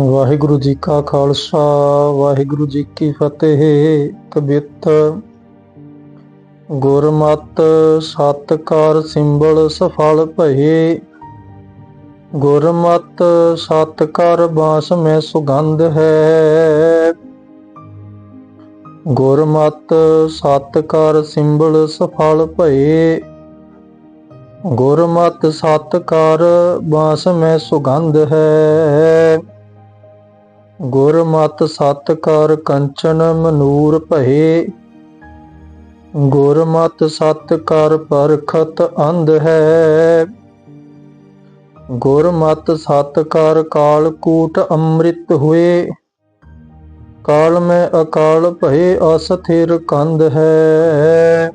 ਵਾਹਿਗੁਰੂ ਜੀ ਕਾ ਖਾਲਸਾ, ਵਾਹਿਗੁਰੂ ਜੀ ਕੀ ਫਤਿਹ। ਕਬਿੱਤ ਗੁਰਮਤ, ਸਤਕਾਰ ਸਿੰਬਲ ਸਫਲ ਭਏ। ਗੁਰਮਤ, ਸਤਕਾਰ ਬਾਸ ਮੈਂ ਸੁਗੰਧ ਹੈ। ਗੁਰਮਤ, ਸਤਕਾਰ ਸਿੰਬਲ ਸਫਲ ਭਏ। ਗੁਰਮਤ, ਸਤਕਾਰ ਬਾਸ ਮੈਂ ਸੁਗੰਧ ਹੈ। ਗੁਰਮਤ ਕਰ ਕੰਚਨ ਮਨੂਰ ਭਏ। ਗੁਰਮਤ ਕਰ ਪਰਖਤ ਅੰਧ ਹੈ। ਗੁਰਮਤ ਕਰ ਕਾਲ ਕੂਟ ਅੰਮ੍ਰਿਤ ਹੋਏ। ਕਾਲ ਮੈਂ ਅਕਾਲ ਭਏ ਅਸਥਿਰ ਕੰਧ ਹੈ।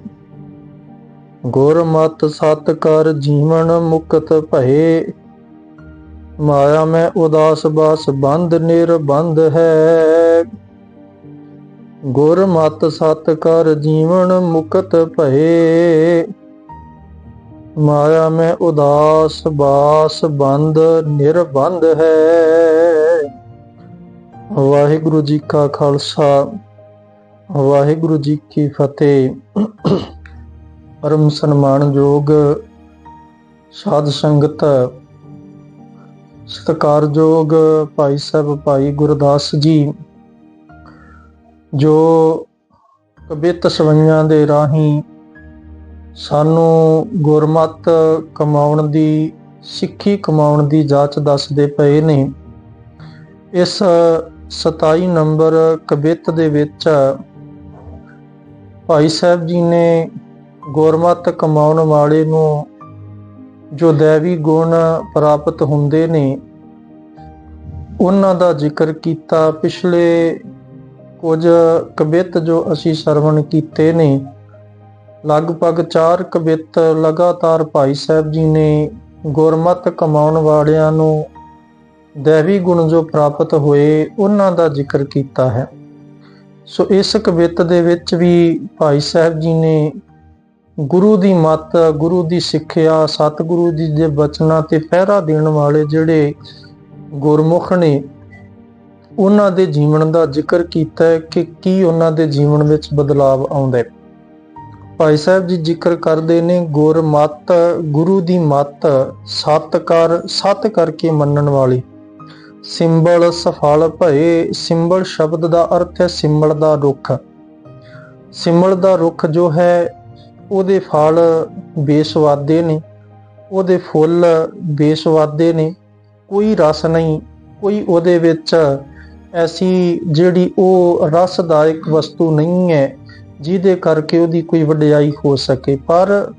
ਗੁਰਮਤ ਕਰ ਜੀਵਨ ਮੁਕਤ ਭਏ। ਮਾਇਆ ਮੈਂ ਉਦਾਸ ਬਾਸ ਬੰਦ ਨਿਰਬੰਧ ਹੈ। ਗੁਰਮਤ ਕਰ ਜੀਵਨ ਮੁਕਤ ਭਏ। ਮਾਇਆ ਮੈਂ ਉਦਾਸ ਬਾਸ ਬੰਦ ਨਿਰਬੰਧ ਹੈ। ਵਾਹਿਗੁਰੂ ਜੀ ਕਾ ਖਾਲਸਾ, ਵਾਹਿਗੁਰੂ ਜੀ ਕੀ ਫਤਿਹ। ਪਰਮ ਸਨਮਾਨਯੋਗ ਸਾਧ ਸੰਗਤ ਸਤਿਕਾਰਯੋਗ ਭਾਈ ਸਾਹਿਬ, ਭਾਈ ਗੁਰਦਾਸ ਜੀ, ਜੋ ਕਬਿੱਤ ਸਵਈਆਂ ਦੇ ਰਾਹੀਂ ਸਾਨੂੰ ਗੁਰਮਤ ਕਮਾਉਣ ਦੀ, ਸਿੱਖੀ ਕਮਾਉਣ ਦੀ ਜਾਂਚ ਦੱਸਦੇ ਪਏ ਨੇ। ਇਸ 27 ਨੰਬਰ ਕਬਿੱਤ ਦੇ ਵਿੱਚ ਭਾਈ ਸਾਹਿਬ ਜੀ ਨੇ ਗੁਰਮਤ ਕਮਾਉਣ ਵਾਲੇ ਨੂੰ ਜੋ ਦੇਵੀ ਗੁਣ ਪ੍ਰਾਪਤ ਹੁੰਦੇ ਨੇ, ਉਹਨਾਂ ਦਾ ਜ਼ਿਕਰ ਕੀਤਾ। ਪਿਛਲੇ ਕੁਝ ਕਵਿਤ ਜੋ ਅਸੀਂ ਸਰਵਣ ਕੀਤੇ ਨੇ, ਲਗਭਗ 4 ਕਵਿਤ ਲਗਾਤਾਰ ਭਾਈ ਸਾਹਿਬ ਜੀ ਨੇ ਗੁਰਮਤ ਕਮਾਉਣ ਵਾਲਿਆਂ ਨੂੰ ਦੇਵੀ ਗੁਣ ਜੋ ਪ੍ਰਾਪਤ ਹੋਏ, ਉਹਨਾਂ ਦਾ ਜ਼ਿਕਰ ਕੀਤਾ ਹੈ। ਸੋ ਇਸ ਕਵਿਤ ਦੇ ਵਿੱਚ ਵੀ ਭਾਈ ਸਾਹਿਬ ਜੀ ਨੇ ਗੁਰੂ ਦੀ ਮੱਤ, ਗੁਰੂ ਦੀ ਸਿੱਖਿਆ, ਸਤਿਗੁਰੂ ਜੀ ਦੇ ਬਚਨਾਂ ਤੇ ਪਹਿਰਾ ਦੇਣ ਵਾਲੇ ਜਿਹੜੇ ਗੁਰਮੁਖ ਨੇ, ਉਹਨਾਂ ਦੇ ਜੀਵਨ ਦਾ ਜ਼ਿਕਰ ਕੀਤਾ ਹੈ ਕਿ ਕੀ ਉਹਨਾਂ ਦੇ ਜੀਵਨ ਵਿੱਚ ਬਦਲਾਵ ਆਉਂਦਾ ਹੈ। ਭਾਈ ਸਾਹਿਬ ਜੀ ਜ਼ਿਕਰ ਕਰਦੇ ਨੇ, ਗੁਰ ਗੁਰਮਤ ਗੁਰੂ ਦੀ ਮੱਤ ਸਤ ਕਰ, ਸਤ ਕਰਕੇ ਮੰਨਣ ਵਾਲੀ। ਸਿੰਬਲ ਸਫਲ ਭਏ, ਸਿੰਬਲ ਸ਼ਬਦ ਦਾ ਅਰਥ ਹੈ ਸਿੰਬਲ ਦਾ ਰੁੱਖ। ਸਿੰਬਲ ਦਾ ਰੁੱਖ ਜੋ ਹੈ ਉਹਦੇ ਫਲ ਬੇਸਵਾਦੇ ਨੇ, ਉਹਦੇ ਫੁੱਲ ਬੇਸਵਾਦੇ ਨੇ, ਕੋਈ ਰਸ ਨਹੀਂ, ਕੋਈ ਉਹਦੇ ਵਿੱਚ ਐਸੀ ਜਿਹੜੀ ਉਹ ਰਸਦਾਇਕ ਵਸਤੂ ਨਹੀਂ ਹੈ, ਜਿਹਦੇ ਕਰਕੇ ਉਹਦੀ ਕੋਈ ਵਡਿਆਈ ਹੋ ਸਕੇ। ਪਰ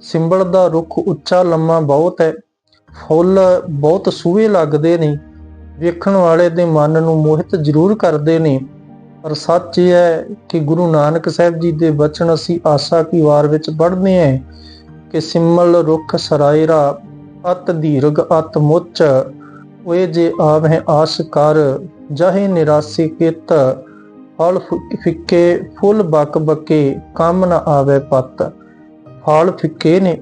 ਸਿੰਬਲ ਦਾ ਰੁੱਖ ਉੱਚਾ ਲੰਮਾ ਬਹੁਤ ਹੈ, ਫੁੱਲ ਬਹੁਤ ਸੂਹੇ ਲੱਗਦੇ ਨੇ, ਵੇਖਣ ਵਾਲੇ ਦੇ ਮਨ ਨੂੰ ਮੋਹਿਤ ਜ਼ਰੂਰ ਕਰਦੇ ਨੇ। ਪਰ ਸੱਚ ਇਹ ਹੈ ਕਿ ਗੁਰੂ ਨਾਨਕ ਸਾਹਿਬ ਜੀ ਦੇ ਬਚਨ ਅਸੀਂ ਆਸਾ ਕੀ ਵਾਰ ਵਿੱਚ ਪੜ੍ਹਦੇ ਹਾਂ ਕਿ ਸਿੰਮਲ ਰੁੱਖ ਸਰਾਇਰਾ, ਅਤ ਧੀਰਗ ਅਤ ਮੁੱਚ, ਓਏ ਜੇ ਆਵਹਿ ਆਸ ਕਰ, ਜਹੇ ਨਿਰਾਸੀ ਕਿਤ, ਫਲ ਫਿੱਕੇ, ਫੁੱਲ ਬਕ ਬਕੇ, ਕੰਮ ਨਾ ਆਵੇ ਪੱਤ। ਫਲ ਫਿੱਕੇ ਨੇ,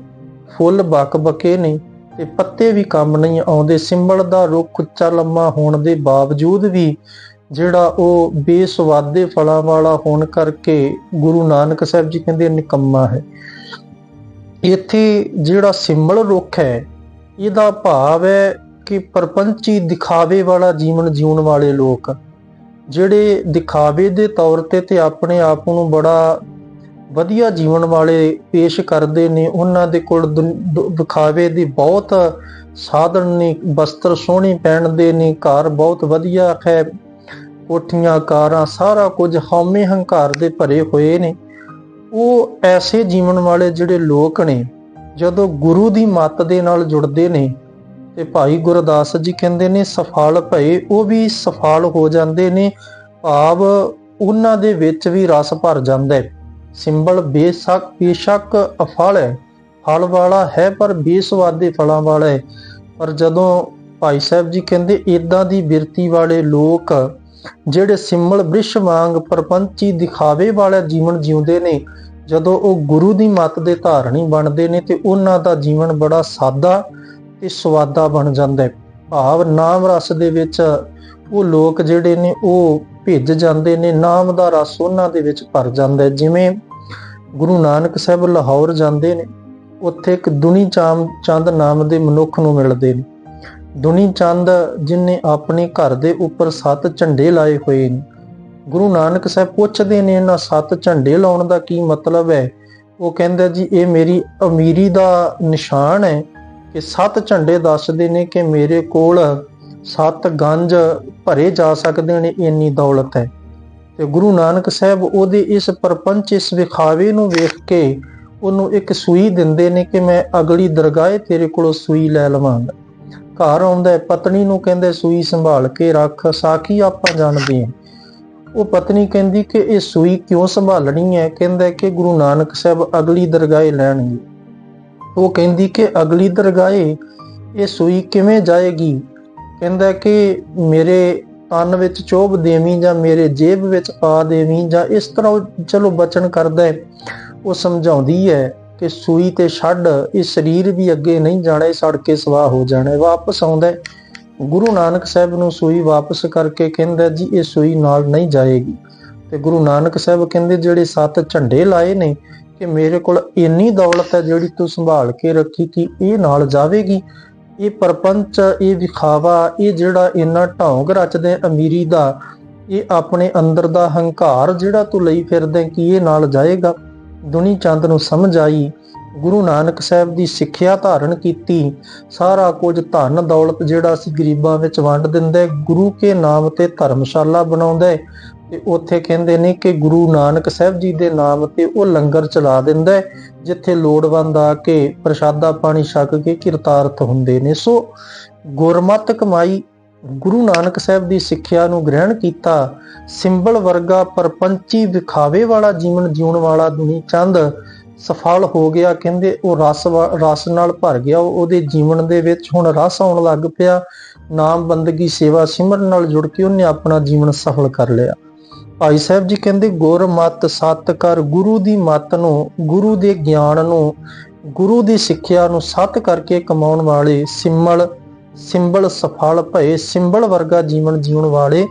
ਫੁੱਲ ਬਕ ਬਕੇ ਨੇ, ਤੇ ਪੱਤੇ ਵੀ ਕੰਮ ਨਹੀਂ ਆਉਂਦੇ। ਸਿੰਬਲ ਦਾ ਰੁੱਖ ਉੱਚਾ ਲੰਮਾ ਹੋਣ ਦੇ ਬਾਵਜੂਦ ਵੀ ਜਿਹੜਾ ਉਹ ਬੇਸਵਾਦੇ ਫਲਾਂ ਵਾਲਾ ਹੋਣ ਕਰਕੇ ਗੁਰੂ ਨਾਨਕ ਸਾਹਿਬ ਜੀ ਕਹਿੰਦੇ ਨਿਕੰਮਾ ਹੈ। ਇੱਥੇ ਜਿਹੜਾ ਸਿੰਬਲ ਰੁੱਖ ਹੈ, ਇਹਦਾ ਭਾਵ ਹੈ ਕਿ ਪਰਪੰਚੀ ਦਿਖਾਵੇ ਵਾਲਾ ਜੀਵਨ ਜਿਉਣ ਵਾਲੇ ਲੋਕ, ਜਿਹੜੇ ਦਿਖਾਵੇ ਦੇ ਤੌਰ ਤੇ ਤੇ ਆਪਣੇ ਆਪ ਨੂੰ ਬੜਾ ਵਧੀਆ ਜੀਵਨ ਵਾਲੇ ਪੇਸ਼ ਕਰਦੇ ਨੇ, ਉਹਨਾਂ ਦੇ ਕੋਲ ਦੁਨ- ਦੁ- ਦਿਖਾਵੇ ਦੀ ਬਹੁਤ ਸਾਧਨ ਨੇ ਵਸਤਰ ਸੋਹਣੇ ਪਹਿਨਦੇ ਨੇ, ਘਰ ਬਹੁਤ ਵਧੀਆ ਹੈ। ਕੋਠੀਆਂ ਕਾਰਾਂ ਸਾਰਾ ਕੁਝ ਹਉਮੈ ਹੰਕਾਰ ਦੇ ਭਰੇ ਹੋਏ ਨੇ। ਉਹ ਐਸੇ ਜੀਵਨ ਵਾਲੇ ਜਿਹੜੇ ਲੋਕ ਨੇ, ਜਦੋਂ ਗੁਰੂ ਦੀ ਮੱਤ ਦੇ ਨਾਲ ਜੁੜਦੇ ਨੇ ਤੇ ਭਾਈ ਗੁਰਦਾਸ ਜੀ ਕਹਿੰਦੇ ਨੇ, ਸਫਲ ਭਏ, ਉਹ ਵੀ ਸਫਲ ਹੋ ਜਾਂਦੇ ਨੇ। ਭਾਵ ਉਹਨਾਂ ਦੇ ਵਿੱਚ ਵੀ ਰਸ ਭਰ ਜਾਂਦਾ ਹੈ। ਸਿੰਬਲ ਬੇਸ਼ੱਕ ਬੇਸ਼ੱਕ ਅਫਲ ਹੈ। ਫਲ ਵਾਲਾ ਹੈ, ਪਰ ਬੇਸਵਾਦੇ ਫਲਾਂ ਵਾਲਾ ਹੈ। ਪਰ ਜਦੋਂ ਭਾਈ ਸਾਹਿਬ ਜੀ ਕਹਿੰਦੇ ਇਦਾਂ ਦੀ ਬਿਰਤੀ ਵਾਲੇ ਲੋਕ ਜਿਹੜੇ ਸਿੰਬਲ ਬ੍ਰਿਸ਼ ਵਾਂਗ ਪਰਪੰਚੀ ਦਿਖਾਵੇ ਵਾਲਾ ਜੀਵਨ ਜਿਉਂਦੇ ਨੇ, ਜਦੋਂ ਉਹ ਗੁਰੂ ਦੀ ਮੱਤ ਦੇ ਧਾਰਨੀ ਬਣਦੇ ਨੇ ਤੇ ਉਹਨਾਂ ਦਾ ਜੀਵਨ ਬੜਾ ਸਾਦਾ ਤੇ ਸਵਾਦਾ ਬਣ ਜਾਂਦਾ ਹੈ। ਭਾਵ ਨਾਮ ਰਸ ਦੇ ਵਿੱਚ ਉਹ ਲੋਕ ਜਿਹੜੇ ਨੇ ਉਹ ਭਿੱਜ ਜਾਂਦੇ ਨੇ, ਨਾਮ ਦਾ ਰਸ ਉਹਨਾਂ ਦੇ ਵਿੱਚ ਭਰ ਜਾਂਦਾ ਹੈ। ਜਿਵੇਂ ਗੁਰੂ ਨਾਨਕ ਸਾਹਿਬ ਲਾਹੌਰ ਜਾਂਦੇ ਨੇ, ਉੱਥੇ ਇੱਕ ਦੁਨੀ ਚਾਮ ਚੰਦ ਨਾਮ ਦੇ ਮਨੁੱਖ ਨੂੰ ਮਿਲਦੇ ਨੇ। ਦੁਨੀ ਚੰਦ ਜਿਨੇ ਆਪਣੇ ਘਰ ਦੇ ਉੱਪਰ ਸੱਤ ਝੰਡੇ ਲਾਏ ਹੋਏ ਨੇ। ਗੁਰੂ ਨਾਨਕ ਸਾਹਿਬ ਪੁੱਛਦੇ ਨੇ, ਇਹਨਾਂ ਸੱਤ ਝੰਡੇ ਲਾਉਣ ਦਾ ਕੀ ਮਤਲਬ ਹੈ? ਉਹ ਕਹਿੰਦਾ ਜੀ, ਇਹ ਮੇਰੀ ਅਮੀਰੀ ਦਾ ਨਿਸ਼ਾਨ ਹੈ ਕਿ ਸੱਤ ਝੰਡੇ ਦੱਸਦੇ ਨੇ ਕਿ ਮੇਰੇ ਕੋਲ ਸੱਤ ਗੰਜ ਭਰੇ ਜਾ ਸਕਦੇ ਨੇ, ਇੰਨੀ ਦੌਲਤ ਹੈ। ਤੇ ਗੁਰੂ ਨਾਨਕ ਸਾਹਿਬ ਉਹਦੇ ਇਸ ਪਰਪੰਚ, ਇਸ ਵਿਖਾਵੇ ਨੂੰ ਵੇਖ ਕੇ ਉਹਨੂੰ ਇੱਕ ਸੂਈ ਦਿੰਦੇ ਨੇ ਕਿ ਮੈਂ ਅਗਲੀ ਦਰਗਾਹ ਤੇਰੇ ਕੋਲੋਂ ਸੂਈ ਲੈ ਲਵਾਂਗਾ। ਘਰ ਆਉਂਦਾ ਪਤਨੀ ਨੂੰ ਕਹਿੰਦੇ, ਸੂਈ ਸੰਭਾਲ ਕੇ ਰੱਖ, ਸਾਖੀ ਆਪਾਂ ਜਾਣਦੇ ਹਾਂ। ਉਹ ਪਤਨੀ ਕਹਿੰਦੀ ਕਿ ਇਹ ਸੂਈ ਕਿਉਂ ਸੰਭਾਲਣੀ ਹੈ? ਕਹਿੰਦਾ ਕਿ ਗੁਰੂ ਨਾਨਕ ਸਾਹਿਬ ਅਗਲੀ ਦਰਗਾਹ ਲੈਣਗੇ। ਉਹ ਕਹਿੰਦੀ ਕਿ ਅਗਲੀ ਦਰਗਾਹੇ ਇਹ ਸੂਈ ਕਿਵੇਂ ਜਾਏਗੀ? ਕਹਿੰਦਾ ਕਿ ਮੇਰੇ ਕੰਨ ਵਿੱਚ ਚੋਬ ਦੇਵੀਂ ਜਾਂ ਮੇਰੇ ਜੇਬ ਵਿੱਚ ਪਾ ਦੇਵੀਂ ਜਾਂ ਇਸ ਤਰ੍ਹਾਂ ਉਹ ਚਲੋ ਬਚਨ ਕਰਦਾ ਹੈ, ਉਹ ਸਮਝਾਉਂਦੀ ਹੈ। ਕਿ ਸੂਈ ਤੇ ਛੱਡ, ਇਹ ਸਰੀਰ ਵੀ ਅੱਗੇ ਨਹੀਂ ਜਾਣਾ, ਇਹ ਸੜ ਕੇ ਸਵਾਹ ਹੋ ਜਾਣਾ ਹੈ। ਵਾਪਸ ਆਉਂਦਾ ਗੁਰੂ ਨਾਨਕ ਸਾਹਿਬ ਨੂੰ ਸੂਈ ਵਾਪਸ ਕਰਕੇ ਕਹਿੰਦਾ ਜੀ, ਇਹ ਸੂਈ ਨਾਲ ਨਹੀਂ ਜਾਏਗੀ। ਤੇ ਗੁਰੂ ਨਾਨਕ ਸਾਹਿਬ ਕਹਿੰਦੇ, ਜਿਹੜੇ ਸੱਤ ਝੰਡੇ ਲਾਏ ਨੇ ਕਿ ਮੇਰੇ ਕੋਲ ਇੰਨੀ ਦੌਲਤ ਹੈ ਜਿਹੜੀ ਤੂੰ ਸੰਭਾਲ ਕੇ ਰੱਖੀ ਕਿ ਇਹ ਨਾਲ ਜਾਵੇਗੀ। ਇਹ ਪਰਪੰਚ, ਇਹ ਵਿਖਾਵਾ, ਇਹ ਜਿਹੜਾ ਇੰਨਾ ਢੌਂਗ ਰਚਦੇ ਅਮੀਰੀ ਦਾ, ਇਹ ਆਪਣੇ ਅੰਦਰ ਦਾ ਹੰਕਾਰ ਜਿਹੜਾ ਤੂੰ ਲਈ ਫਿਰਦਾ ਕਿ ਇਹ ਨਾਲ ਜਾਏਗਾ। ਦੁਨੀ ਚੰਦ ਨੂੰ ਸਮਝ ਆਈ। ਗੁਰੂ ਨਾਨਕ ਸਾਹਿਬ ਦੀ ਸਿੱਖਿਆ ਧਾਰਨ ਕੀਤੀ। ਸਾਰਾ ਕੁਝ ਧਨ ਦੌਲਤ ਜਿਹੜਾ ਸੀ ਗਰੀਬਾਂ ਵਿੱਚ ਵੰਡ ਦਿੰਦਾ, ਗੁਰੂ ਕੇ ਨਾਮ ਤੇ ਧਰਮਸ਼ਾਲਾ ਬਣਾਉਂਦਾ ਤੇ ਉੱਥੇ ਕਹਿੰਦੇ ਨੇ ਕਿ ਗੁਰੂ ਨਾਨਕ ਸਾਹਿਬ ਜੀ ਦੇ ਨਾਮ ਤੇ ਉਹ ਲੰਗਰ ਚਲਾ ਦਿੰਦਾ, ਜਿੱਥੇ ਲੋੜਵੰਦ ਆ ਕੇ ਪ੍ਰਸ਼ਾਦਾ ਪਾਣੀ ਛਕ ਕੇ ਕਿਰਤਾਰਥ ਹੁੰਦੇ ਨੇ। ਸੋ ਗੁਰਮਤ ਕਮਾਈ ਗੁਰੂ ਨਾਨਕ ਸਾਹਿਬ ਦੀ ਸਿੱਖਿਆ ਨੂੰ ਗ੍ਰਹਿਣ ਕੀਤਾ, ਸਿੰਬਲ ਵਰਗਾ ਪਰਪੰਚੀ ਵਿਖਾਵੇ ਵਾਲਾ ਜੀਵਨ ਜਿਉਣ ਵਾਲਾ ਦੁਨੀ ਚੰਦ ਸਫਲ ਹੋ ਗਿਆ, ਕਹਿੰਦੇ ਉਹ ਰਸ ਰਸ ਨਾਲ ਭਰ ਗਿਆ ਉਹਦੇ ਜੀਵਨ ਦੇ ਵਿੱਚ ਹੁਣ ਰਸ ਆਉਣ ਲੱਗ ਪਿਆ, ਨਾਮ ਬੰਦਗੀ ਸੇਵਾ ਸਿਮਰਨ ਨਾਲ ਜੁੜ ਕੇ ਉਹਨੇ ਆਪਣਾ ਜੀਵਨ ਸਫਲ ਕਰ ਲਿਆ। ਭਾਈ ਸਾਹਿਬ ਜੀ ਕਹਿੰਦੇ, ਗੁਰ ਮਤ ਸਤ ਕਰ ਗੁਰੂ ਦੀ ਮਤ ਨੂੰ, ਗੁਰੂ ਦੇ ਗਿਆਨ ਨੂੰ, ਗੁਰੂ ਦੀ ਸਿੱਖਿਆ ਨੂੰ ਸਤ ਕਰਕੇ ਕਮਾਉਣ ਵਾਲੇ ਸਿੰਬਲ ਸਿੰਬਲ ਸਫਲ ਭਏ, ਸਿੰਬਲ ਵਰਗਾ ਜੀਵਨ ਜਿਉਣ ਵਾਲੇ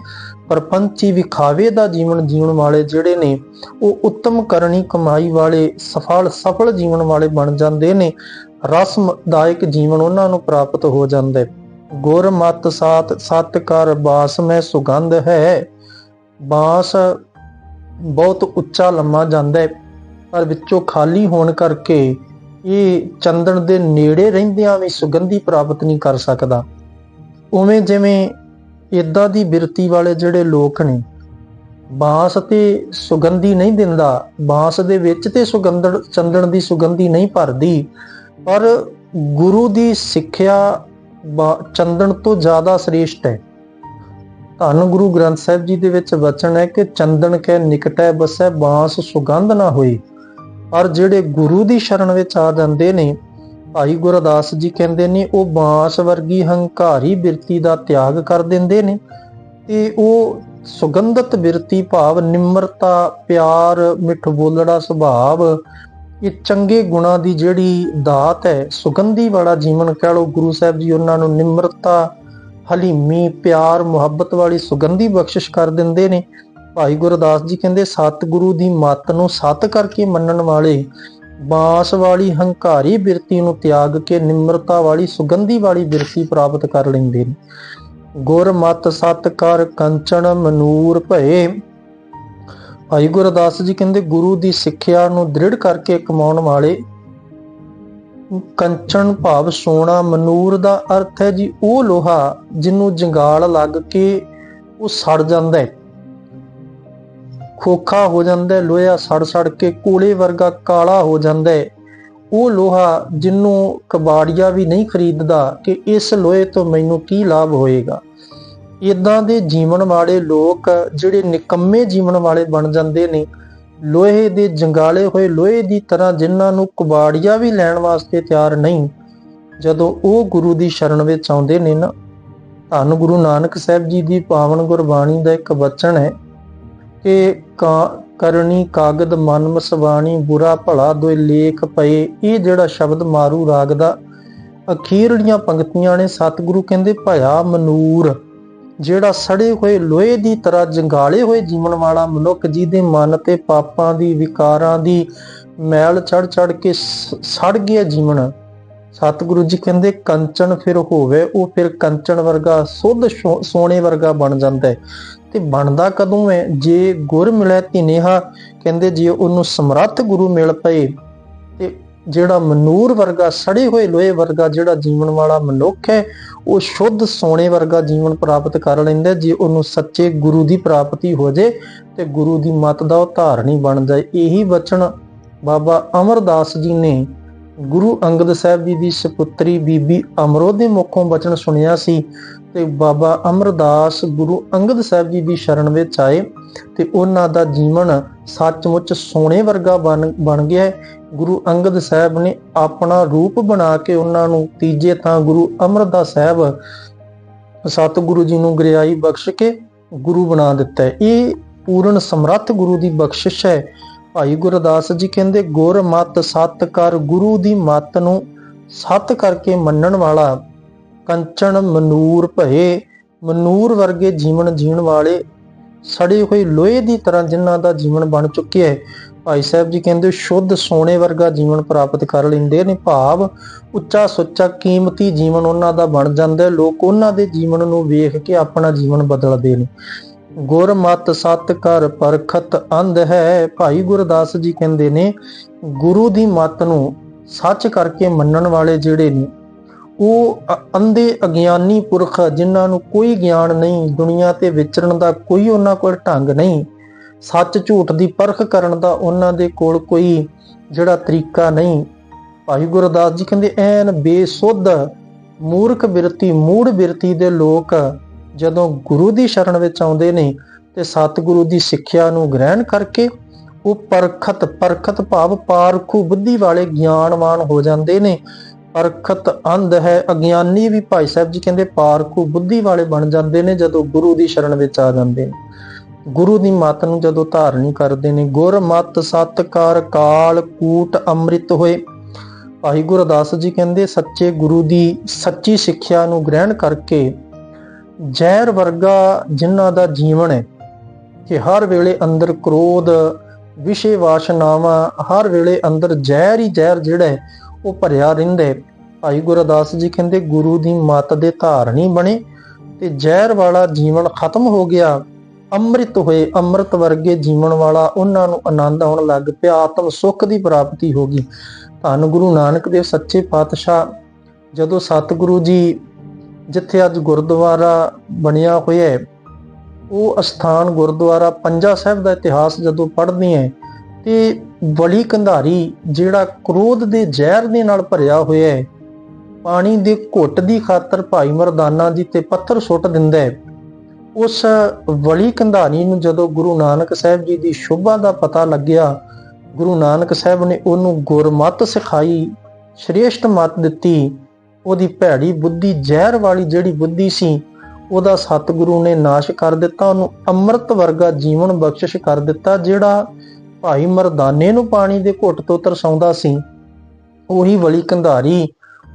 ਪਰਪੰਚੀ ਵਿਖਾਵੇ ਦਾ ਜੀਵਨ ਜਿਉਣ ਵਾਲੇ ਜਿਹੜੇ ਨੇ, ਉਹ ਉੱਤਮ ਕਰਨੀ ਕਮਾਈ ਵਾਲੇ, ਸਫਲ ਸਫਲ ਜੀਵਨ ਵਾਲੇ ਬਣ ਜਾਂਦੇ ਨੇ। ਰਸਮਦਾਇਕ ਜੀਵਨ ਉਹਨਾਂ ਨੂੰ ਪ੍ਰਾਪਤ ਹੋ ਜਾਂਦਾ। ਹੈ ਗੁਰ ਮਤ ਸਾਤ, ਸਤ ਕਰ ਬਾਸ ਮੈਂ ਸੁਗੰਧ ਹੈ। ਬਾਸ ਬਹੁਤ ਉੱਚਾ ਲੰਮਾ ਜਾਂਦਾ ਹੈ, ਪਰ ਵਿੱਚੋਂ ਖਾਲੀ ਹੋਣ ਕਰਕੇ ਇਹ ਚੰਦਨ ਦੇ ਨੇੜੇ ਰਹਿੰਦਿਆਂ ਵੀ ਸੁਗੰਧੀ ਪ੍ਰਾਪਤ ਨਹੀਂ ਕਰ ਸਕਦਾ। ਉਵੇਂ ਜਿਵੇਂ ਇਦਾਂ ਦੀ ਬਿਰਤੀ ਵਾਲੇ ਜਿਹੜੇ ਲੋਕ ਨੇ, ਬਾਂਸ ਤੇ ਸੁਗੰਧੀ ਨਹੀਂ ਦਿੰਦਾ, ਬਾਂਸ ਦੇ ਵਿੱਚ ਤੇ ਸੁਗੰਧਣ ਚੰਦਨ ਦੀ ਸੁਗੰਧੀ ਨਹੀਂ ਭਰਦੀ, ਪਰ ਗੁਰੂ ਦੀ ਸਿੱਖਿਆ ਬਾ- ਚੰਦਨ ਤੋਂ ਜ਼ਿਆਦਾ ਸ੍ਰੇਸ਼ਟ ਹੈ। ਧੰਨ ਗੁਰੂ ਗ੍ਰੰਥ ਸਾਹਿਬ ਜੀ ਦੇ ਵਿੱਚ ਵਚਨ ਹੈ ਕਿ ਚੰਦਨ ਕੈ ਨਿਕਟੈ ਬਸੈ, ਬਾਂਸ ਸੁਗੰਧ ਨਾ ਹੋਈ ਪਰ ਜਿਹੜੇ ਗੁਰੂ ਦੀ ਸ਼ਰਨ ਵਿੱਚ ਆ ਜਾਂਦੇ ਨੇ, ਭਾਈ ਗੁਰਦਾਸ ਜੀ ਕਹਿੰਦੇ ਨੇ, ਉਹ ਬਾਂਸ ਵਰਗੀ ਹੰਕਾਰੀ ਬਿਰਤੀ ਦਾ ਤਿਆਗ ਕਰ ਦਿੰਦੇ ਨੇ ਤੇ ਉਹ ਸੁਗੰਧਤ ਬਿਰਤੀ ਭਾਵ ਨਿਮਰਤਾ, ਪਿਆਰ, ਮਿੱਠ ਬੋਲੜਾ ਸੁਭਾਵ, ਇਹ ਚੰਗੇ ਗੁਣਾਂ ਦੀ ਜਿਹੜੀ ਦਾਤ ਹੈ, ਸੁਗੰਧੀ ਵਾਲਾ ਜੀਵਨ ਕਹਿ ਲਓ, ਗੁਰੂ ਸਾਹਿਬ ਜੀ ਉਹਨਾਂ ਨੂੰ ਨਿਮਰਤਾ, ਹਲੀਮੀ, ਪਿਆਰ, ਮੁਹੱਬਤ ਵਾਲੀ ਸੁਗੰਧੀ ਬਖਸ਼ਿਸ਼ ਕਰ ਦਿੰਦੇ ਨੇ। ਭਾਈ ਗੁਰਦਾਸ ਜੀ ਕਹਿੰਦੇ, ਸਤਿਗੁਰੂ ਦੀ ਮੱਤ ਨੂੰ ਸਤ ਕਰਕੇ ਮੰਨਣ ਵਾਲੇ ਬਾਂਸ ਵਾਲੀ ਹੰਕਾਰੀ ਬਿਰਤੀ ਨੂੰ ਤਿਆਗ ਕੇ ਨਿਮਰਤਾ ਵਾਲੀ ਸੁਗੰਧੀ ਵਾਲੀ ਬਿਰਤੀ ਪ੍ਰਾਪਤ ਕਰ ਲੈਂਦੇ ਨੇ। ਗੁਰ ਮਤ ਸਤ ਕਰ ਕੰਚਨ ਮਨੂਰ ਭਏ। ਭਾਈ ਗੁਰਦਾਸ ਜੀ ਕਹਿੰਦੇ, ਗੁਰੂ ਦੀ ਸਿੱਖਿਆ ਨੂੰ ਦ੍ਰਿੜ ਕਰਕੇ ਕਮਾਉਣ ਵਾਲੇ ਕੰਚਨ ਭਾਵ ਸੋਨਾ ਮਨੂਰ ਦਾ ਅਰਥ ਹੈ ਜੀ, ਉਹ ਲੋਹਾ ਜਿਹਨੂੰ ਜੰਗਾਲ ਲੱਗ ਕੇ ਉਹ ਸੜ ਜਾਂਦਾ ਹੈ। ਖੋਖਾ ਹੋ ਜਾਂਦਾ ਹੈ ਲੋਹਾ ਸੜ ਸੜ ਕੇ ਕੋਲੇ ਵਰਗਾ ਕਾਲਾ ਹੋ ਜਾਂਦਾ ਹੈ ਉਹ ਲੋਹਾ ਜਿਹਨੂੰ ਕਬਾੜੀਆ ਵੀ ਨਹੀਂ ਖਰੀਦਦਾ ਕਿ ਇਸ ਲੋਹੇ ਤੋਂ ਮੈਨੂੰ ਕੀ ਲਾਭ ਹੋਏਗਾ? ਇਦਾਂ ਦੇ ਜੀਵਨ ਵਾਲੇ ਲੋਕ ਜਿਹੜੇ ਨਿਕੰਮੇ ਜੀਵਨ ਵਾਲੇ ਬਣ ਜਾਂਦੇ ਨੇ, ਲੋਹੇ ਦੇ ਜੰਗਾਲੇ ਹੋਏ ਲੋਹੇ ਦੀ ਤਰ੍ਹਾਂ ਜਿਨ੍ਹਾਂ ਨੂੰ ਕਬਾੜੀਆ ਵੀ ਲੈਣ ਵਾਸਤੇ ਤਿਆਰ ਨਹੀਂ, ਜਦੋਂ ਉਹ ਗੁਰੂ ਦੀ ਸ਼ਰਨ ਵਿੱਚ ਆਉਂਦੇ ਨੇ ਨਾ। ਧੰਨ ਗੁਰੂ ਨਾਨਕ ਸਾਹਿਬ ਜੀ ਦੀ ਪਾਵਨ ਗੁਰਬਾਣੀ ਦਾ ਇੱਕ ਵਚਨ ਹੈ ਕਿ, ਕਰਨੀ ਕਾਗਦ ਮਨ ਮਸਵਾਣੀ, ਬੁਰਾ ਭਲਾ ਦੋਇ ਲੇਖ ਪਏ। ਇਹ ਜਿਹੜਾ ਸ਼ਬਦ ਮਾਰੂ ਰਾਗ ਦਾ ਅਖੀਰਲੀਆਂ ਪੰਕਤੀਆਂ ਨੇ ਸਤਿਗੁਰੂ ਕਹਿੰਦੇ ਭਇਆ ਮਨੂਰ। ਜਿਹੜਾ ਸੜੇ ਹੋਏ ਲੋਹੇ ਦੀ ਤਰ੍ਹਾਂ ਜੰਗਾਲੇ ਹੋਏ ਜੀਵਨ ਵਾਲਾ ਮਨੁੱਖ, ਜਿਹਦੇ ਮਨ ਤੇ ਪਾਪਾਂ ਦੀ, ਵਿਕਾਰਾਂ ਦੀ ਮੈਲ ਚੜ ਚੜ ਕੇ ਸ- ਸੜ ਗਿਆ ਜੀਵਨ। ਸਤਿਗੁਰੂ ਜੀ ਕਹਿੰਦੇ, ਕੰਚਨ ਫਿਰ ਹੋਵੇ, ਉਹ ਫਿਰ ਕੰਚਨ ਵਰਗਾ, ਸੁੱਧ ਸੋ- ਸੋਨੇ ਵਰਗਾ ਬਣ ਜਾਂਦਾ ਹੈ। ਤੇ ਬਣਦਾ ਕਦੋਂ ਹੈ? ਜੇ ਗੁਰ ਮਿਲੇ ਧਿਨੇਹਾ, ਕਹਿੰਦੇ ਜੇ ਉਹਨੂੰ ਸਮਰੱਥ ਗੁਰੂ ਮਿਲ ਪਏ, ਤੇ ਜਿਹੜਾ ਮਨੂਰ ਵਰਗਾ, ਸੜੇ ਹੋਏ ਲੋਹੇ ਵਰਗਾ ਜਿਹੜਾ ਜੀਵਨ ਵਾਲਾ ਮਨੁੱਖ ਹੈ, ਉਹ ਸ਼ੁੱਧ ਸੋਨੇ ਵਰਗਾ ਜੀਵਨ ਪ੍ਰਾਪਤ ਕਰ ਲੈਂਦਾ ਜੇ ਉਹਨੂੰ ਸੱਚੇ ਗੁਰੂ ਦੀ ਪ੍ਰਾਪਤੀ ਹੋ ਜੇ, ਤੇ ਗੁਰੂ ਦੀ ਮਤ ਦਾ ਉਹ ਧਾਰਨੀ ਬਣ ਜਾਏ। ਇਹੀ ਵਚਨ ਬਾਬਾ ਅਮਰਦਾਸ ਜੀ ਨੇ ਗੁਰੂ ਅੰਗਦ ਸਾਹਿਬ ਜੀ ਦੀ ਸੁਪੁੱਤਰੀ ਬੀਬੀ ਅਮਰੋ ਦੇ ਮੁਖੋਂ ਬਚਨ ਸੁਣਿਆ ਸੀ ਤੇ ਬਾਬਾ ਅਮਰਦਾਸ ਗੁਰੂ ਅੰਗਦ ਸਾਹਿਬ ਜੀ ਦੀ ਸ਼ਰਨ ਵਿੱਚ ਆਏ ਤੇ ਉਹਨਾਂ ਦਾ ਜੀਵਨ ਸੱਚਮੁੱਚ ਸੋਨੇ ਵਰਗਾ ਬਣ ਬਣ ਗਿਆ ਹੈ। ਗੁਰੂ ਅੰਗਦ ਸਾਹਿਬ ਨੇ ਆਪਣਾ ਰੂਪ ਬਣਾ ਕੇ ਉਹਨਾਂ ਨੂੰ ਤੀਜੇ ਤਾਂ ਗੁਰੂ ਅਮਰਦਾਸ ਸਾਹਿਬ ਸਤਿਗੁਰੂ ਜੀ ਨੂੰ ਗ੍ਰਿਆਈ ਬਖਸ਼ ਕੇ ਗੁਰੂ ਬਣਾ ਦਿੱਤਾ ਹੈ। ਇਹ ਪੂਰਨ ਸਮਰੱਥ ਗੁਰੂ ਦੀ ਬਖਸ਼ਿਸ਼ ਹੈ। ਭਾਈ ਗੁਰਦਾਸ ਜੀ ਕਹਿੰਦੇ, ਗੁਰ ਮਤ ਸਤ ਕਰ ਗੁਰੂ ਦੀ ਮਤ ਨੂੰ ਸਤ ਕਰਕੇ ਮੰਨਣ ਵਾਲਾ ਕੰਚਨ ਮਨੂਰ ਭਏ, ਮਨੂਰ ਵਰਗੇ ਜੀਵਨ ਜੀਣ ਵਾਲੇ ਸੜੇ ਹੋਏ ਲੋਹੇ ਦੀ ਤਰ੍ਹਾਂ ਜਿਨ੍ਹਾਂ ਦਾ ਜੀਵਨ ਬਣ ਚੁੱਕਿਆ ਹੈ। ਭਾਈ ਸਾਹਿਬ ਜੀ ਕਹਿੰਦੇ, ਸ਼ੁੱਧ ਸੋਨੇ ਵਰਗਾ ਜੀਵਨ ਪ੍ਰਾਪਤ ਕਰ ਲੈਂਦੇ ਨੇ ਭਾਵ ਉੱਚਾ ਸੁੱਚਾ ਕੀਮਤੀ ਜੀਵਨ ਉਹਨਾਂ ਦਾ ਬਣ ਜਾਂਦਾ ਲੋਕ ਉਹਨਾਂ ਦੇ ਜੀਵਨ ਨੂੰ ਵੇਖ ਕੇ ਆਪਣਾ ਜੀਵਨ ਬਦਲਦੇ ਨੇ। ਗੁਰਮਤ ਸਤ ਕਰ ਪਰਖਤ ਅੰਧ ਹੈ। ਭਾਈ ਗੁਰਦਾਸ ਜੀ ਕਹਿੰਦੇ ਨੇ, ਗੁਰੂ ਦੀ ਮਤ ਨੂੰ ਸੱਚ ਕਰਕੇ ਮੰਨਣ ਵਾਲੇ ਜਿਹੜੇ ਨੇ, ਉਹ ਅੰਧੇ ਅਗਿਆਨੀ ਪੁਰਖ ਜਿਨ੍ਹਾਂ ਨੂੰ ਕੋਈ ਗਿਆਨ ਨਹੀਂ, ਦੁਨੀਆ ਤੇ ਵਿਚਰਨ ਦਾ ਕੋਈ ਉਹਨਾਂ ਕੋਲ ਢੰਗ ਨਹੀਂ, ਸੱਚ ਝੂਠ ਦੀ ਪਰਖ ਕਰਨ ਦਾ ਉਹਨਾਂ ਦੇ ਕੋਲ ਕੋਈ ਜਿਹੜਾ ਤਰੀਕਾ ਨਹੀਂ। ਭਾਈ ਗੁਰਦਾਸ ਜੀ ਕਹਿੰਦੇ, ਐਨ ਬੇਸੁੱਧ, ਮੂਰਖ ਬਿਰਤੀ, ਮੂੜ ਬਿਰਤੀ ਦੇ ਲੋਕ ਜਦੋਂ ਗੁਰੂ ਦੀ ਸ਼ਰਨ ਵਿੱਚ ਆਉਂਦੇ ਨੇ ਤੇ ਸਤਿਗੁਰੂ ਦੀ ਸਿੱਖਿਆ ਨੂੰ ਗ੍ਰਹਿਣ ਕਰਕੇ ਉਹ ਪਰਖਤ ਪਰਖਤ ਭਾਵ ਪਾਰਖੂ ਬੁੱਧੀ ਵਾਲੇ ਗਿਆਨਵਾਨ ਹੋ ਜਾਂਦੇ ਨੇ। ਪਰਖਤ ਅੰਧ ਹੈ, ਅਗਿਆਨੀ ਵੀ ਭਾਈ ਸਾਹਿਬ ਜੀ ਕਹਿੰਦੇ ਪਾਰਖੂ ਬੁੱਧੀ ਵਾਲੇ ਬਣ ਜਾਂਦੇ ਨੇ ਜਦੋਂ ਗੁਰੂ ਦੀ ਸ਼ਰਨ ਵਿੱਚ ਆ ਜਾਂਦੇ ਨੇ। ਗੁਰੂ ਦੀ ਮੱਤ ਨੂੰ ਜਦੋਂ ਧਾਰਨੀ ਕਰਦੇ ਨੇ, ਗੁਰ ਮਤ ਸਤਕਾਰ ਕਾਲ ਕੂਟ ਅੰਮ੍ਰਿਤ ਹੋਏ। ਭਾਈ ਗੁਰਦਾਸ ਜੀ ਕਹਿੰਦੇ ਸੱਚੇ ਗੁਰੂ ਦੀ ਸੱਚੀ ਸਿੱਖਿਆ ਨੂੰ ਗ੍ਰਹਿਣ ਕਰਕੇ ਜ਼ਹਿਰ ਵਰਗਾ ਜਿਨ੍ਹਾਂ ਦਾ ਜੀਵਨ ਹੈ ਕਿ ਹਰ ਵੇਲੇ ਅੰਦਰ ਕ੍ਰੋਧ ਵਿਸ਼ੇ ਵਾਸ਼ਨਾਵਾਂ ਹਰ ਵੇਲੇ ਅੰਦਰ ਜ਼ਹਿਰ ਹੀ ਜ਼ਹਿਰ ਜਿਹੜਾ ਹੈ, ਉਹ ਭਰਿਆ ਰਹਿੰਦਾ ਹੈ। ਭਾਈ ਗੁਰਦਾਸ ਜੀ ਕਹਿੰਦੇ, ਗੁਰੂ ਦੀ ਮੱਤ ਦੇ ਧਾਰਨੀ ਬਣੇ ਤੇ ਜ਼ਹਿਰ ਵਾਲਾ ਜੀਵਨ ਖਤਮ ਹੋ ਗਿਆ। ਅੰਮ੍ਰਿਤ ਹੋਏ, ਅੰਮ੍ਰਿਤ ਵਰਗੇ ਜੀਵਨ ਵਾਲਾ ਉਹਨਾਂ ਨੂੰ ਆਨੰਦ ਆਉਣ ਲੱਗ ਪਿਆ, ਆਤਮ ਸੁੱਖ ਦੀ ਪ੍ਰਾਪਤੀ ਹੋ ਗਈ। ਧੰਨ ਗੁਰੂ ਨਾਨਕ ਦੇਵ, ਸੱਚੇ ਪਾਤਸ਼ਾਹ, ਜਦੋਂ ਸਤਿਗੁਰੂ ਜੀ ਜਿੱਥੇ ਅੱਜ ਗੁਰਦੁਆਰਾ ਬਣਿਆ ਹੋਇਆ ਹੈ, ਉਹ ਅਸਥਾਨ ਗੁਰਦੁਆਰਾ ਪੰਜਾ ਸਾਹਿਬ ਦਾ ਇਤਿਹਾਸ ਜਦੋਂ ਪੜ੍ਹਦੇ ਹਾਂ, ਤੇ ਬਲੀ ਕੰਧਾਰੀ ਜਿਹੜਾ ਕ੍ਰੋਧ ਦੇ ਜ਼ਹਿਰ ਦੇ ਨਾਲ ਭਰਿਆ ਹੋਇਆ ਹੈ, ਪਾਣੀ ਦੇ ਘੁੱਟ ਦੀ ਖਾਤਰ ਭਾਈ ਮਰਦਾਨਾ ਜੀ ਤੇ ਪੱਥਰ ਸੁੱਟ ਦਿੰਦਾ ਹੈ। ਉਸ ਵਲੀ ਕੰਧਾਰੀ ਨੂੰ ਜਦੋਂ ਗੁਰੂ ਨਾਨਕ ਸਾਹਿਬ ਜੀ ਦੀ ਸ਼ੋਭਾ ਦਾ ਪਤਾ ਲੱਗਿਆ, ਗੁਰੂ ਨਾਨਕ ਸਾਹਿਬ ਨੇ ਉਹਨੂੰ ਗੁਰਮਤ ਸਿਖਾਈ ਸ਼੍ਰੇਸ਼ਟ ਮਤ ਦਿੱਤੀ ਉਹਦੀ ਭੈੜੀ ਬੁੱਧੀ ਜ਼ਹਿਰ ਵਾਲੀ ਜਿਹੜੀ ਬੁੱਧੀ ਸੀ, ਉਹਦਾ ਸਤਿਗੁਰੂ ਨੇ ਨਾਸ਼ ਕਰ ਦਿੱਤਾ, ਉਹਨੂੰ ਅੰਮ੍ਰਿਤ ਵਰਗਾ ਜੀਵਨ ਬਖਸ਼ਿਸ਼ ਕਰ ਦਿੱਤਾ, ਜਿਹੜਾ ਭਾਈ ਮਰਦਾਨੇ ਨੂੰ ਪਾਣੀ ਦੇ ਘੁੱਟ ਤੋਂ ਤਰਸਾਉਂਦਾ ਸੀ। ਉਹੀ ਵਲੀ ਕੰਧਾਰੀ,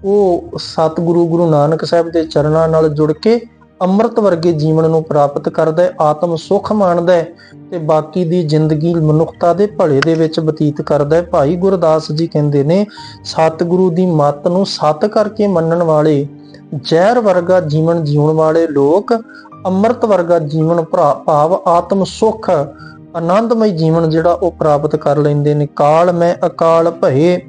ਉਹ ਸਤਿਗੁਰੂ ਗੁਰੂ ਨਾਨਕ ਸਾਹਿਬ ਦੇ ਚਰਨਾਂ ਨਾਲ ਜੁੜ ਕੇ ਅੰਮ੍ਰਿਤ ਵਰਗੇ ਜੀਵਨ ਨੂੰ ਪ੍ਰਾਪਤ ਕਰਦਾ ਹੈ, ਆਤਮ ਸੁਖ ਮਾਣਦਾ ਹੈ ਤੇ ਬਾਕੀ ਦੀ ਜ਼ਿੰਦਗੀ ਮਨੁੱਖਤਾ ਦੇ ਭਲੇ ਦੇ ਵਿੱਚ ਬਤੀਤ ਕਰਦਾ ਹੈ। ਭਾਈ ਗੁਰਦਾਸ ਜੀ ਕਹਿੰਦੇ ਨੇ, ਸਤਿਗੁਰੂ ਦੀ ਮੱਤ ਨੂੰ ਸਤ ਕਰਕੇ ਮੰਨਣ ਵਾਲੇ, ਜ਼ਹਿਰ ਵਰਗਾ ਜੀਵਨ ਜਿਉਣ ਵਾਲੇ ਲੋਕ, ਅੰਮ੍ਰਿਤ ਵਰਗਾ ਜੀਵਨ ਭਰਾ- ਭਾਵ ਆਤਮ ਸੁਖ, ਆਨੰਦਮਈ ਜੀਵਨ ਜਿਹੜਾ ਉਹ ਪ੍ਰਾਪਤ ਕਰ ਲੈਂਦੇ ਨੇ। ਕਾਲ ਮੈਂ ਅਕਾਲ ਭਏ,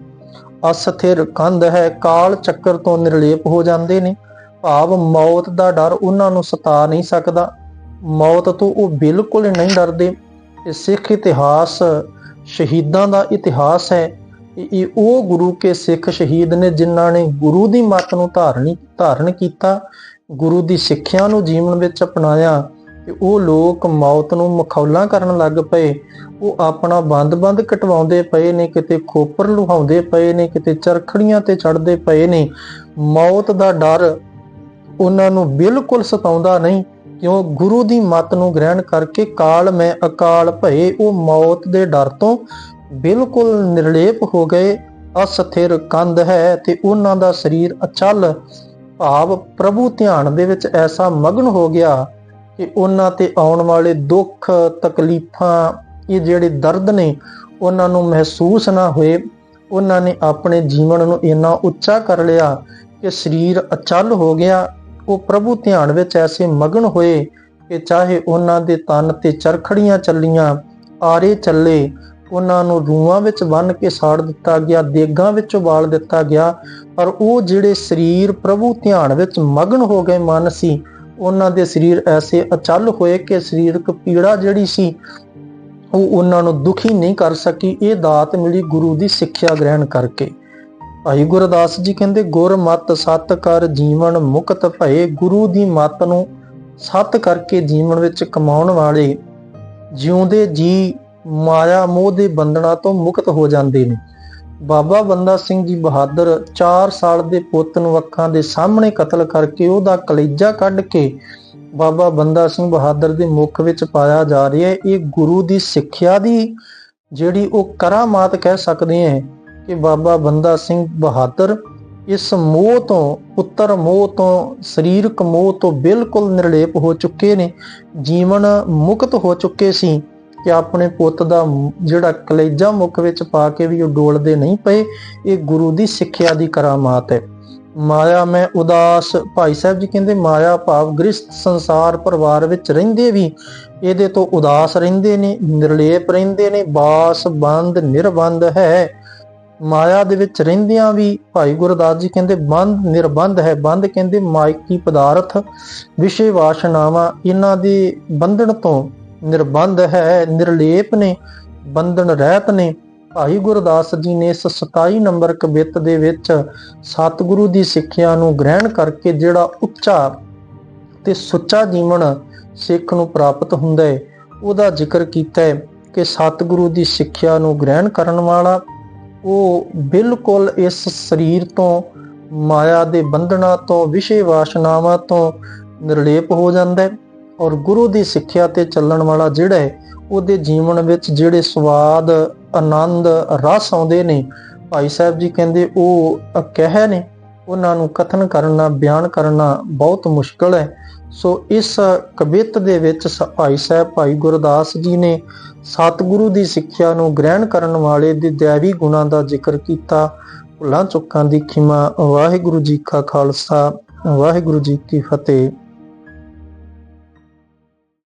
ਅਸਥਿਰ ਕੰਧ ਹੈ, ਕਾਲ ਚੱਕਰ ਤੋਂ ਨਿਰਲੇਪ ਹੋ ਜਾਂਦੇ ਨੇ। ਭਾਵ ਮੌਤ ਦਾ ਡਰ ਉਹਨਾਂ ਨੂੰ ਸਤਾ ਨਹੀਂ ਸਕਦਾ। ਮੌਤ ਤੋਂ ਉਹ ਬਿਲਕੁਲ ਨਹੀਂ ਡਰਦੇ। ਇਹ ਸਿੱਖ ਇਤਿਹਾਸ ਸ਼ਹੀਦਾਂ ਦਾ ਇਤਿਹਾਸ ਹੈ। ਇਹ ਉਹ ਗੁਰੂ ਕੇ ਸਿੱਖ ਸ਼ਹੀਦ ਨੇ ਜਿਨ੍ਹਾਂ ਨੇ ਗੁਰੂ ਦੀ ਮੱਤ ਨੂੰ ਧਾਰਨੀ ਧਾਰਨ ਕੀਤਾ, ਗੁਰੂ ਦੀ ਸਿੱਖਿਆ ਨੂੰ ਜੀਵਨ ਵਿੱਚ ਅਪਣਾਇਆ ਤੇ ਉਹ ਲੋਕ ਮੌਤ ਨੂੰ ਮਖੌਲਾਂ ਕਰਨ ਲੱਗ ਪਏ। ਉਹ ਆਪਣਾ ਬੰਦ-ਬੰਦ ਕਟਵਾਉਂਦੇ ਪਏ ਨੇ, ਕਿਤੇ ਖੋਪਰ ਲੁਹਾਉਂਦੇ ਪਏ ਨੇ, ਕਿਤੇ ਚਰਖੜੀਆਂ ਤੇ ਚੜਦੇ ਪਏ ਨੇ। ਮੌਤ ਦਾ ਡਰ ਉਹਨਾਂ ਨੂੰ ਬਿਲਕੁਲ ਸਤਾਉਂਦਾ ਨਹੀਂ, ਕਿਉਂ ਗੁਰੂ ਦੀ ਮੱਤ ਨੂੰ ਗ੍ਰਹਿਣ ਕਰਕੇ ਕਾਲ ਮੈਂ ਅਕਾਲ ਭਏ, ਉਹ ਮੌਤ ਦੇ ਡਰ ਤੋਂ ਬਿਲਕੁਲ ਨਿਰਲੇਪ ਹੋ ਗਏ। ਅਸਥਿਰ ਕੰਧ ਹੈ ਤੇ ਉਹਨਾਂ ਦਾ ਸਰੀਰ ਅਚਲ ਭਾਵ ਪ੍ਰਭੂ ਧਿਆਨ ਦੇ ਵਿੱਚ ਐਸਾ ਮਗਨ ਹੋ ਗਿਆ ਕਿ ਉਹਨਾਂ ਤੇ ਆਉਣ ਵਾਲੇ ਦੁੱਖ, ਤਕਲੀਫਾਂ, ਇਹ ਜਿਹੜੇ ਦਰਦ ਨੇ, ਉਹਨਾਂ ਨੂੰ ਮਹਿਸੂਸ ਨਾ ਹੋਏ। ਉਹਨਾਂ ਨੇ ਆਪਣੇ ਜੀਵਨ ਨੂੰ ਇੰਨਾ ਉੱਚਾ ਕਰ ਲਿਆ ਕਿ ਸਰੀਰ ਅਚਲ ਹੋ ਗਿਆ। ਉਹ ਪ੍ਰਭੂ ਧਿਆਨ ਵਿੱਚ ਐਸੇ ਮਗਨ ਹੋਏ ਕਿ ਚਾਹੇ ਉਹਨਾਂ ਦੇ ਤਨ ਤੇ ਚਰਖੜੀਆਂ ਚੱਲੀਆਂ, ਆਰੇ ਚੱਲੇ, ਉਹਨਾਂ ਨੂੰ ਰੂਹਾਂ ਵਿੱਚ ਬੰਨ ਕੇ ਸਾੜ ਦਿੱਤਾ ਗਿਆ, ਦੇਗਾਂ ਵਿੱਚ ਉਬਾਲ ਦਿੱਤਾ ਗਿਆ, ਪਰ ਉਹ ਜਿਹੜੇ ਸਰੀਰ ਪ੍ਰਭੂ ਧਿਆਨ ਵਿੱਚ ਮਗਨ ਹੋ ਗਏ ਮਨ ਸੀ, ਉਹਨਾਂ ਦੇ ਸਰੀਰ ਐਸੇ ਅਚਲ ਹੋਏ ਕਿ ਸਰੀਰਕ ਪੀੜਾ ਜਿਹੜੀ ਸੀ, ਉਹ ਉਹਨਾਂ ਨੂੰ ਦੁਖੀ ਨਹੀਂ ਕਰ ਸਕੀ। ਇਹ ਦਾਤ ਮਿਲੀ ਗੁਰੂ ਦੀ ਸਿੱਖਿਆ ਗ੍ਰਹਿਣ ਕਰਕੇ। ਭਾਈ ਗੁਰਦਾਸ ਜੀ ਕਹਿੰਦੇ, ਗੁਰ ਮਤ ਸਤ ਕਰ ਜੀਵਨ ਮੁਕਤ ਭਏ। ਗੁਰੂ ਦੀ ਮਤ ਨੂੰ ਸਤ ਕਰਕੇ ਜੀਵਨ ਵਿੱਚ ਕਮਾਉਣ ਵਾਲੇ ਜਿਉਂਦੇ ਜੀ ਮਾਇਆ ਮੋਹ ਦੇ ਬੰਧਨਾਂ ਤੋਂ ਮੁਕਤ ਹੋ ਜਾਂਦੇ ਨੇ। ਬਾਬਾ ਬੰਦਾ ਸਿੰਘ ਜੀ ਬਹਾਦਰ 4 ਸਾਲ ਦੇ ਪੁੱਤ ਨੂੰ ਅੱਖਾਂ ਦੇ ਸਾਹਮਣੇ ਕਤਲ ਕਰਕੇ ਉਹਦਾ ਕਲੇਜਾ ਕੱਢ ਕੇ ਬਾਬਾ ਬੰਦਾ ਸਿੰਘ ਬਹਾਦਰ ਦੇ ਮੁਖ ਵਿੱਚ ਪਾਇਆ ਜਾ ਰਿਹਾ ਹੈ। ਇਹ ਗੁਰੂ ਦੀ ਸਿੱਖਿਆ ਦੀ ਜਿਹੜੀ ਉਹ ਕਰਾਮਾਤ ਕਹਿ ਸਕਦੇ ਹਾਂ। ਕਿ ਬਾਬਾ ਬੰਦਾ ਸਿੰਘ ਬਹਾਦਰ ਇਸ ਮੋਹ ਤੋਂ, ਪੁੱਤਰ ਮੋਹ ਤੋਂ, ਸਰੀਰਕ ਮੋਹ ਤੋਂ ਬਿਲਕੁਲ ਨਿਰਲੇਪ ਹੋ ਚੁੱਕੇ ਨੇ, ਜੀਵਨ ਮੁਕਤ ਹੋ ਚੁੱਕੇ ਸੀ ਕਿ ਆਪਣੇ ਪੁੱਤ ਦਾ ਜਿਹੜਾ ਕਲੇਜਾ ਮੁਖ ਵਿੱਚ ਪਾ ਕੇ ਵੀ ਉਹ ਡੋਲਦੇ ਨਹੀਂ ਪਏ, ਇਹ ਗੁਰੂ ਦੀ ਸਿੱਖਿਆ ਦੀ ਕਰਾਮਾਤ ਹੈ। ਮਾਇਆ, ਮੈਂ ਉਦਾਸ, ਭਾਈ ਸਾਹਿਬ ਜੀ ਕਹਿੰਦੇ, ਮਾਇਆ ਭਾਵ ਗ੍ਰਸਥ ਸੰਸਾਰ ਪਰਿਵਾਰ ਵਿੱਚ ਰਹਿੰਦੇ ਵੀ, ਇਹਦੇ ਤੋਂ ਉਦਾਸ ਰਹਿੰਦੇ ਨੇ, ਨਿਰਲੇਪ ਰਹਿੰਦੇ ਨੇ ਬਾਸ ਬੰਦ ਨਿਰਬੰਧ ਹੈ। ਮਾਇਆ ਦੇ ਵਿੱਚ ਰਹਿੰਦਿਆਂ ਵੀ ਭਾਈ ਗੁਰਦਾਸ ਜੀ ਕਹਿੰਦੇ, ਬੰਦ, ਨਿਰਬੰਧ ਹੈ, ਬੰਦ ਕਹਿੰਦੇ, ਮਾਇਕੀ ਪਦਾਰਥ, ਵਿਸ਼ੇ ਵਾਸ਼ਨਾਵਾਂ, ਇਹਨਾਂ ਦੇ ਬੰਧਨ ਤੋਂ ਨਿਰਬੰਧ ਹੈ, ਨਿਰਲੇਪ ਨੇ, ਬੰਧਨ ਰਹਿਤ ਨੇ। ਭਾਈ ਗੁਰਦਾਸ ਜੀ ਨੇ ਇਸ 27 ਨੰਬਰ ਕਵਿਤ ਦੇ ਵਿੱਚ ਸਤਿਗੁਰੂ ਦੀ ਸਿੱਖਿਆ ਨੂੰ ਗ੍ਰਹਿਣ ਕਰਕੇ ਜਿਹੜਾ ਉੱਚਾ ਤੇ ਸੁੱਚਾ ਜੀਵਨ ਸਿੱਖ ਨੂੰ ਪ੍ਰਾਪਤ ਹੁੰਦਾ ਹੈ, ਉਹਦਾ ਜ਼ਿਕਰ ਕੀਤਾ ਹੈ ਕਿ ਸਤਿਗੁਰੂ ਦੀ ਸਿੱਖਿਆ ਨੂੰ ਗ੍ਰਹਿਣ ਕਰਨ ਵਾਲਾ ਉਹ ਬਿਲਕੁਲ ਇਸ ਸਰੀਰ ਤੋਂ, ਮਾਇਆ ਦੇ ਬੰਧਨਾਂ ਤੋਂ, ਵਿਸ਼ੇ ਵਾਸ਼ਨਾਵਾਂ ਤੋਂ ਨਿਰਲੇਪ ਹੋ ਜਾਂਦਾ ਹੈ ਔਰ ਗੁਰੂ ਦੀ ਸਿੱਖਿਆ ਤੇ ਚੱਲਣ ਵਾਲਾ ਜਿਹੜਾ ਹੈ, ਉਹਦੇ ਜੀਵਨ ਵਿੱਚ ਜਿਹੜੇ ਸਵਾਦ, ਆਨੰਦ, ਰਸ ਆਉਂਦੇ ਨੇ, ਭਾਈ ਸਾਹਿਬ ਜੀ ਕਹਿੰਦੇ ਉਹ ਕਹਿ ਨੇ, ਉਹਨਾਂ ਨੂੰ ਕਥਨ ਕਰਨਾ, ਬਿਆਨ ਕਰਨਾ ਬਹੁਤ ਮੁਸ਼ਕਲ ਹੈ। ਸੋ ਇਸ ਕਵਿਤ ਦੇ ਵਿੱਚ ਭਾਈ ਸਾਹਿਬ, ਭਾਈ ਗੁਰਦਾਸ ਜੀ ਨੇ ਸਤਿਗੁਰੂ ਦੀ ਸਿੱਖਿਆ ਨੂੰ ਗ੍ਰਹਿਣ ਕਰਨ ਵਾਲੇ ਦੇ ਦੇਵੀ ਗੁਣਾਂ ਦਾ ਜ਼ਿਕਰ ਕੀਤਾ। ਭੁੱਲਾਂ ਚੁੱਕਾਂ ਦੀ ਖਿਮਾ। ਵਾਹਿਗੁਰੂ ਜੀ ਕਾ ਖਾਲਸਾ। ਵਾਹਿਗੁਰੂ ਜੀ ਕੀ ਫਤਿਹ।